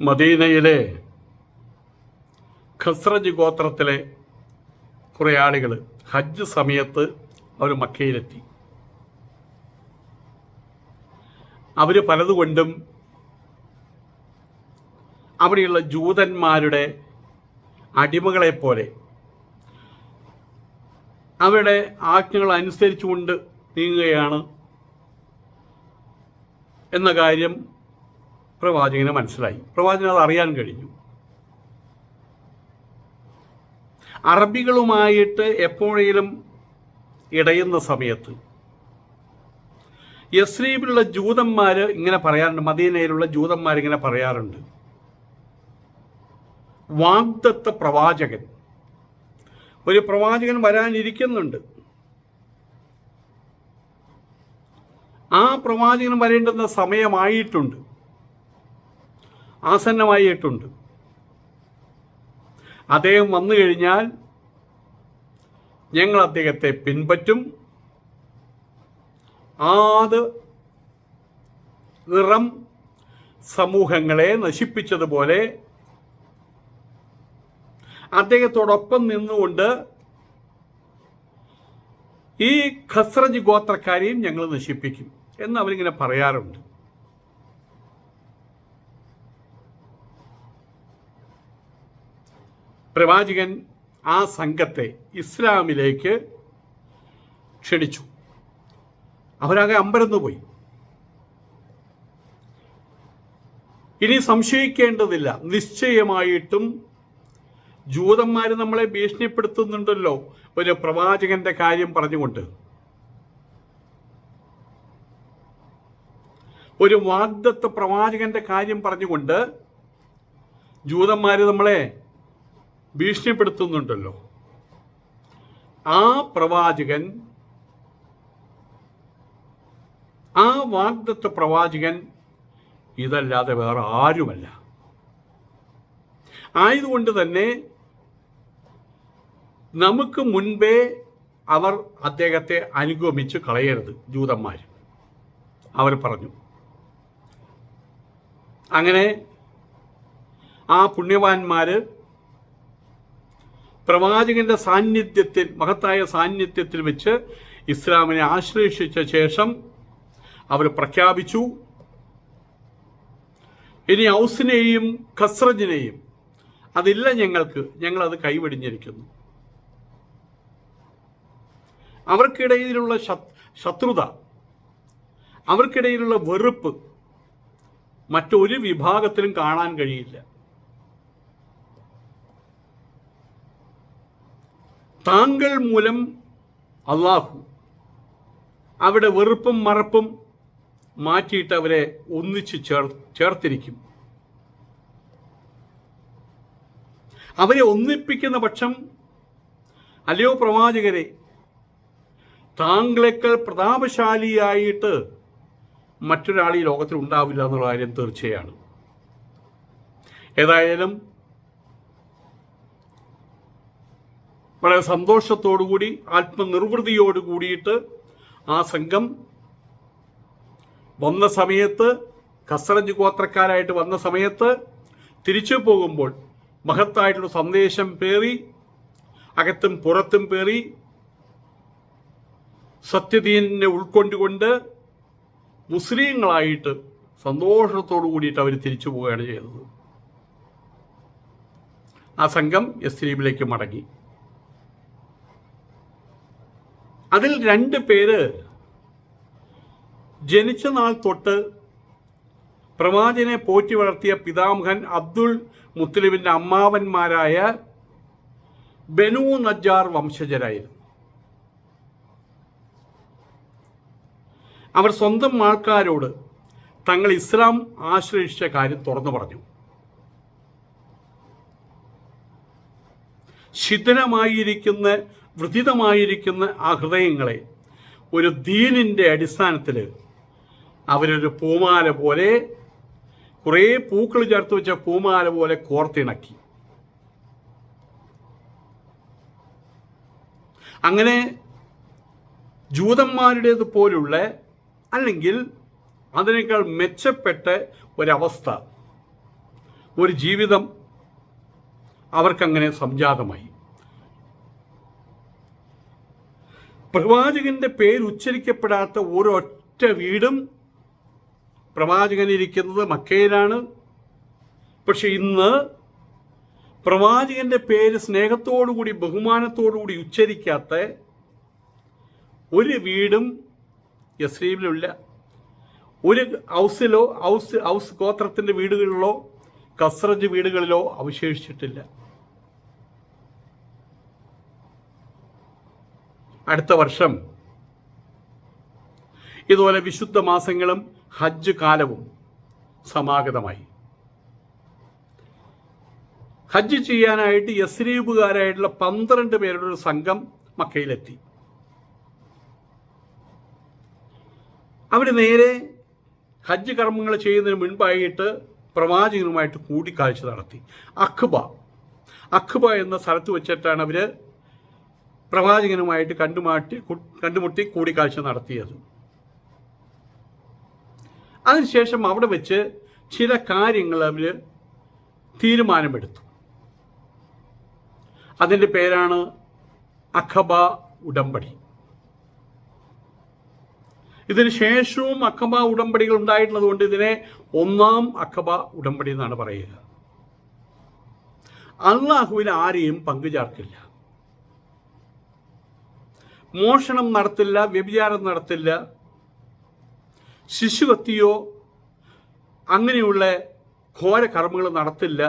മദീനയിലെ ഖസ്രജ് ഗോത്രത്തിലെ കുറേ ആളുകൾ ഹജ്ജ് സമയത്ത് അവർ മക്കയിലെത്തി. അവർ പലതുകൊണ്ടും അവിടെയുള്ള ജൂതന്മാരുടെ അടിമകളെപ്പോലെ അവരുടെ ആജ്ഞകൾ അനുസരിച്ചുകൊണ്ട് നീങ്ങുകയാണ് എന്ന കാര്യം പ്രവാചകന് മനസ്സിലായി. പ്രവാചകൻ അത് അറിയാൻ കഴിഞ്ഞു. അറബികളുമായിട്ട് എപ്പോഴെങ്കിലും ഇടയുന്ന സമയത്ത് യസ്രീബിലുള്ള ജൂതന്മാർ ഇങ്ങനെ പറയാറുണ്ട് മദീനയിലുള്ള ജൂതന്മാർ ഇങ്ങനെ പറയാറുണ്ട്. വാഗ്ദത്ത പ്രവാചകൻ. ഒരു പ്രവാചകൻ വരാനിരിക്കുന്നുണ്ട്. ആ പ്രവാചകൻ വരേണ്ടുന്ന സമയമായിട്ടുണ്ട്. ആസന്നമായിട്ടുണ്ട്. അദ്ദേഹം വന്നു കഴിഞ്ഞാൽ ഞങ്ങൾ അദ്ദേഹത്തെ പിൻപറ്റും. ആത് നിറം സമൂഹങ്ങളെ നശിപ്പിച്ചതുപോലെ അദ്ദേഹത്തോടൊപ്പം നിന്നുകൊണ്ട് ഈ ഖസ്രജ് ഗോത്രക്കാരെയും ഞങ്ങൾ നശിപ്പിക്കും എന്ന് അവരിങ്ങനെ പറയാറുണ്ട്. പ്രവാചകൻ ആ സംഘത്തെ ഇസ്ലാമിലേക്ക് ക്ഷണിച്ചു. അവരാകെ അമ്പരന്നു പോയി. ഇനി സംശയിക്കേണ്ടതില്ല. നിശ്ചയമായിട്ടും ജൂതന്മാർ നമ്മളെ ഭീഷണിപ്പെടുത്തുന്നുണ്ടല്ലോ ഒരു പ്രവാചകന്റെ കാര്യം പറഞ്ഞുകൊണ്ട്. ഒരു വാഗ്ദത്ത പ്രവാചകന്റെ കാര്യം പറഞ്ഞുകൊണ്ട് ജൂതന്മാർ നമ്മളെ ഭീഷണിപ്പെടുത്തുന്നുണ്ടല്ലോ. ആ പ്രവാചകൻ ആ വാഗ്ദത്ത പ്രവാചകൻ ഇതല്ലാതെ വേറെ ആരുമല്ല. ആയതുകൊണ്ട് തന്നെ നമുക്ക് മുൻപേ അവർ അദ്ദേഹത്തെ അനുഗമിച്ച് കളയരുത് ജൂതന്മാർ അവർ പറഞ്ഞു. അങ്ങനെ ആ പുണ്യവാന്മാർ പ്രവാചകന്റെ സാന്നിധ്യത്തിൽ മഹത്തായ സാന്നിധ്യത്തിൽ വെച്ച് ഇസ്ലാമിനെ ആശ്ലേഷിച്ച ശേഷം അവർ പ്രഖ്യാപിച്ചു. ഇനി ഔസിനെയും ഖസ്രജിനെയും അതില്ല ഞങ്ങൾക്ക് ഞങ്ങൾ അത് കൈവെടിഞ്ഞിരിക്കുന്നു. അവർക്കിടയിലുള്ള ശത്രുത അവർക്കിടയിലുള്ള വെറുപ്പ് മറ്റൊരു വിഭാഗത്തിലും കാണാൻ കഴിയില്ല. താങ്കൾ മൂലം അള്ളാഹു അവിടെ വെറുപ്പും മറപ്പും മാറ്റിയിട്ട് അവരെ ഒന്നിച്ച് ചേർ ചേർത്തിരിക്കും. അവരെ ഒന്നിപ്പിക്കുന്ന പക്ഷം അല്ലയോ പ്രവാചകരെ താങ്കളെക്കാൾ പ്രതാപശാലിയായിട്ട് മറ്റൊരാൾ ഈ ലോകത്തിൽ ഉണ്ടാവില്ല എന്നുള്ള കാര്യം തീർച്ചയാണ്. ഏതായാലും വളരെ സന്തോഷത്തോടുകൂടി ആത്മനിർവൃതിയോട് കൂടിയിട്ട് ആ സംഘം വന്ന സമയത്ത് കസറഞ്ച് ഗോത്രക്കാരായിട്ട് വന്ന സമയത്ത് തിരിച്ചു പോകുമ്പോൾ മഹത്തായിട്ടുള്ള സന്ദേശം പേറി അകത്തും പുറത്തും പേറി സത്യദീനെ ഉൾക്കൊണ്ടുകൊണ്ട് മുസ്ലിങ്ങളായിട്ട് സന്തോഷത്തോടു കൂടിയിട്ട് അവർ തിരിച്ചു പോവുകയാണ് ചെയ്തത്. ആ സംഘം എസ്ലീമിലേക്ക് മടങ്ങി. അതിൽ രണ്ട് പേര് ജനിച്ച നാൾ തൊട്ട് പ്രവാചനെ പോറ്റി വളർത്തിയ പിതാമഹൻ അബ്ദുൾ മുത്തലിബിന്റെ അമ്മാവന്മാരായ ബനു നജ്ജാർ വംശജരായിരുന്നു. അവർ സ്വന്തം ആൾക്കാരോട് തങ്ങൾ ഇസ്ലാം ആശ്രയിച്ച കാര്യം തുറന്നു പറഞ്ഞു. ശിഥിലമായിരിക്കുന്ന വൃതിതമായിരിക്കുന്ന ആ ഹൃദയങ്ങളെ ഒരു ദീനിന്റെ അടിസ്ഥാനത്തിൽ അവരൊരു പൂമാല പോലെ കുറേ പൂക്കൾ ചേർത്ത് വെച്ച പൂമാല പോലെ കോർത്തിണക്കി. അങ്ങനെ ജൂതന്മാരുടേത് പോലുള്ള അല്ലെങ്കിൽ അതിനേക്കാൾ മെച്ചപ്പെട്ട ഒരവസ്ഥ ഒരു ജീവിതം അവർക്കങ്ങനെ സംജാതമായി. പ്രവാചകന്റെ പേര് ഉച്ചരിക്കപ്പെടാത്ത ഒരൊറ്റ വീടും പ്രവാചകൻ ഇരിക്കുന്നത് മക്കയിലാണ്. പക്ഷെ ഇന്ന് പ്രവാചകന്റെ പേര് സ്നേഹത്തോടുകൂടി ബഹുമാനത്തോടുകൂടി ഉച്ചരിക്കാത്ത ഒരു വീടും യസ്രീബിലുള്ള ഒരു ഹൗസിലോ ഹൗസ് ഹൗസ് ഗോത്രത്തിന്റെ വീടുകളിലോ കസ്രജ് വീടുകളിലോ അവശേഷിച്ചിട്ടില്ല. അടുത്ത വർഷം. ഇതുപോലെ വിശുദ്ധ മാസങ്ങളും ഹജ്ജ് കാലവും സമാഗതമായി. ഹജ്ജ് ചെയ്യാനായിട്ട് യസ്രീബുകാരായിട്ടുള്ള പന്ത്രണ്ട് പേരുടെ ഒരു സംഘം മക്കയിലെത്തി. അവർ നേരെ ഹജ്ജ് കർമ്മങ്ങൾ ചെയ്യുന്നതിന് മുൻപായിട്ട് പ്രവാചകനുമായിട്ട് കൂടിക്കാഴ്ച നടത്തി. അഖ്ബ. അഖ്ബ എന്ന സ്ഥലത്ത് വെച്ചിട്ടാണ് അവർ പ്രവാചകനുമായിട്ട് കണ്ടുമാട്ടി കണ്ടുമുട്ടി കൂടിക്കാഴ്ച നടത്തിയത്. അതിനുശേഷം അവിടെ വെച്ച് ചില കാര്യങ്ങൾ അവർ തീരുമാനമെടുത്തു. അതിന്റെ പേരാണ് അഖബ ഉടമ്പടി. ഇതിന് ശേഷവും അഖബ ഉടമ്പടികൾ ഉണ്ടായിട്ടുള്ളത് കൊണ്ട് ഇതിനെ ഒന്നാം അഖബ ഉടമ്പടി എന്നാണ് പറയുക. അള്ളാഹുവിൽ ആരെയും പങ്കുചേർക്കില്ല. മോഷണം നടത്തില്ല വ്യഭിചാരം നടത്തില്ല. ശിശുഹത്യയോ അങ്ങനെയുള്ള ഘോര കർമ്മങ്ങൾ നടത്തില്ല.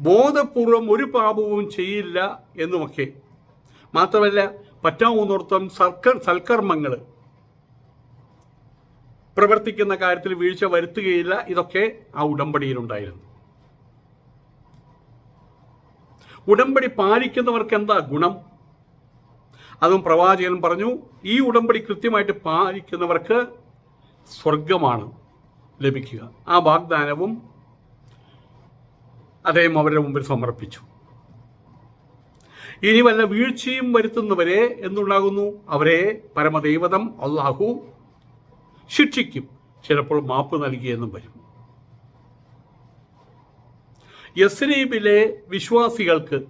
ബോധപൂർവം ഒരു പാപവും ചെയ്യില്ല എന്നുമൊക്കെ. മാത്രമല്ല പറ്റാവുന്നിടത്തോളം സർക്ക സൽക്കർമ്മങ്ങൾ പ്രവർത്തിക്കുന്ന കാര്യത്തിൽ വീഴ്ച വരുത്തുകയില്ല. ഇതൊക്കെ ആ ഉടമ്പടിയിലുണ്ടായിരുന്നു. ഉടമ്പടി പാലിക്കുന്നവർക്ക് എന്താ ഗുണം? അതും പ്രവാചകൻ പറഞ്ഞു ഈ ഉടമ്പടി കൃത്യമായിട്ട് പാലിക്കുന്നവർക്ക് സ്വർഗമാണ് ലഭിക്കുക. ആ വാഗ്ദാനവും അദ്ദേഹം അവരുടെ മുമ്പിൽ സമർപ്പിച്ചു. ഇനി വല്ല വീഴ്ചയും വരുത്തുന്നവരെ എന്തുണ്ടാകുന്നു? അവരെ പരമദൈവതം അള്ളാഹു ശിക്ഷിക്കും. ചിലപ്പോൾ മാപ്പ് നൽകിയെന്നും വരും. യസ്രീബിലെ വിശ്വാസികൾക്ക്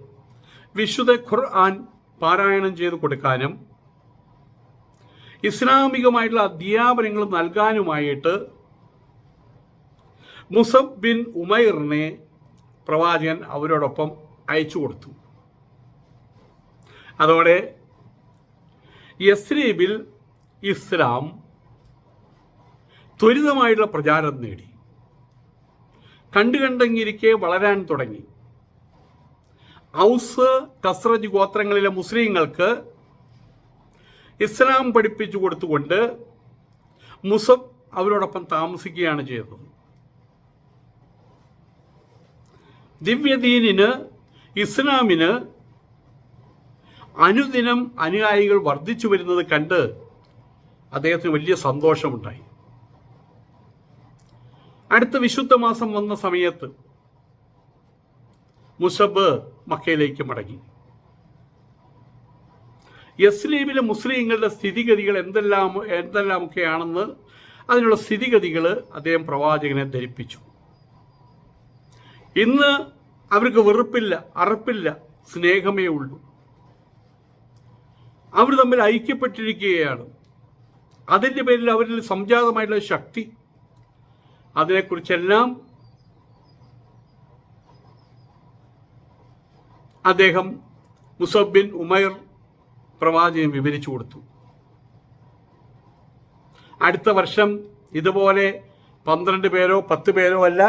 വിശുദ്ധ ഖുർആൻ പാരായണം ചെയ്ത് കൊടുക്കാനും ഇസ്ലാമികമായിട്ടുള്ള അധ്യാപനങ്ങൾ നൽകാനുമായിട്ട് മുസബ് ബിൻ ഉമൈറിനെ പ്രവാചകൻ അവരോടൊപ്പം അയച്ചു കൊടുത്തു. അതോടെ യസ്രീബിൽ ഇസ്ലാം ത്വരിതമായിട്ടുള്ള പ്രചാരം നേടി. കണ്ടു കണ്ടങ്ങിരിക്കെ വളരാൻ തുടങ്ങി. ഔസ് കസ്രജ് ഗോത്രങ്ങളിലെ മുസ്ലിങ്ങൾക്ക് ഇസ്ലാം പഠിപ്പിച്ചു കൊടുത്തുകൊണ്ട് മുസബ് അവരോടൊപ്പം താമസിക്കുകയാണ് ചെയ്തത്. ദിവ്യദീനിന് ഇസ്ലാമിന് അനുദിനം അനുയായികൾ വർദ്ധിച്ചു വരുന്നത് കണ്ട് അദ്ദേഹത്തിന് വലിയ സന്തോഷമുണ്ടായി. അടുത്ത വിശുദ്ധ മാസം വന്ന സമയത്ത് മുസബ് മക്കയിലേക്ക് മടങ്ങി. യസ്ലീമിലെ മുസ്ലിങ്ങളുടെ സ്ഥിതിഗതികൾ എന്തെല്ലാം എന്തെല്ലാമൊക്കെയാണെന്ന് അതിനുള്ള സ്ഥിതിഗതികൾ അദ്ദേഹം പ്രവാചകനെ ധരിപ്പിച്ചു. ഇന്ന് അവർക്ക് വെറുപ്പില്ല അറപ്പില്ല സ്നേഹമേ ഉള്ളൂ. അവർ തമ്മിൽ ഐക്യപ്പെട്ടിരിക്കുകയാണ്. അതിന്റെ പേരിൽ അവരിൽ സംജാതമായിട്ടുള്ള ശക്തി അതിനെക്കുറിച്ചെല്ലാം അദ്ദേഹം മുസബിൻ ഉമൈർ പ്രവാചകൻ വിവരിച്ചു കൊടുത്തു. അടുത്ത വർഷം ഇതുപോലെ പന്ത്രണ്ട് പേരോ പത്ത് പേരോ അല്ല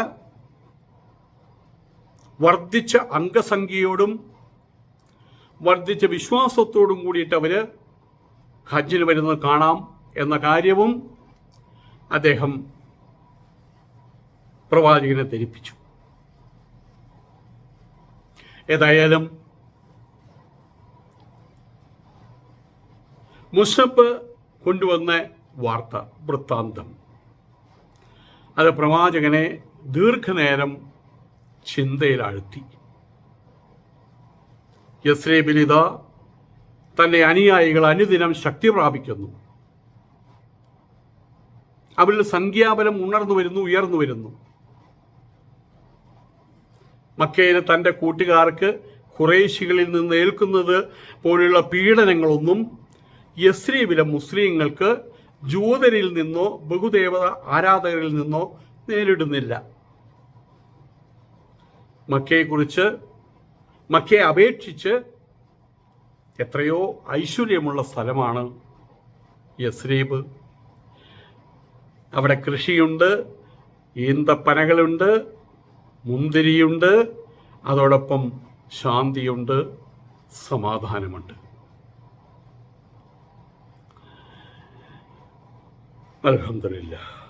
വർദ്ധിച്ച അംഗസംഖ്യയോടും വർദ്ധിച്ച വിശ്വാസത്തോടും കൂടിയിട്ട് അവർ ഹജ്ജിന് വരുന്നത് കാണാം എന്ന കാര്യവും അദ്ദേഹം പ്രവാചകനെ ധരിപ്പിച്ചു. ഏതായാലും മുസബ് കൊണ്ടുവന്ന വാർത്ത വൃത്താന്തം. അത് പ്രവാചകനെ ദീർഘനേരം ചിന്തയിലാഴ്ത്തി. യസ്രേബിലിത തന്റെ അനുയായികൾ അനുദിനം ശക്തി പ്രാപിക്കുന്നു. അവരിൽ സംഖ്യാബലം ഉണർന്നു വരുന്നു ഉയർന്നു വരുന്നു മക്കയിലെ തന്റെ കൂട്ടുകാർക്ക് കുറേശികളിൽ നിന്ന് ഏൽക്കുന്നത് പോലെയുള്ള പീഡനങ്ങളൊന്നും യസ്രീബിലെ മുസ്ലിങ്ങൾക്ക് ജൂതരിൽ നിന്നോ ബഹുദേവത ആരാധകരിൽ നിന്നോ നേരിടുന്നില്ല. മക്കയെക്കുറിച്ച് മക്കയെ അപേക്ഷിച്ച് എത്രയോ ഐശ്വര്യമുള്ള സ്ഥലമാണ് യസ്രീബ്. അവിടെ കൃഷിയുണ്ട് ഈന്തപ്പനകളുണ്ട് മുന്തിരിയുണ്ട് അതോടൊപ്പം ശാന്തിയുണ്ട് സമാധാനമുണ്ട്. അലഹമില്ല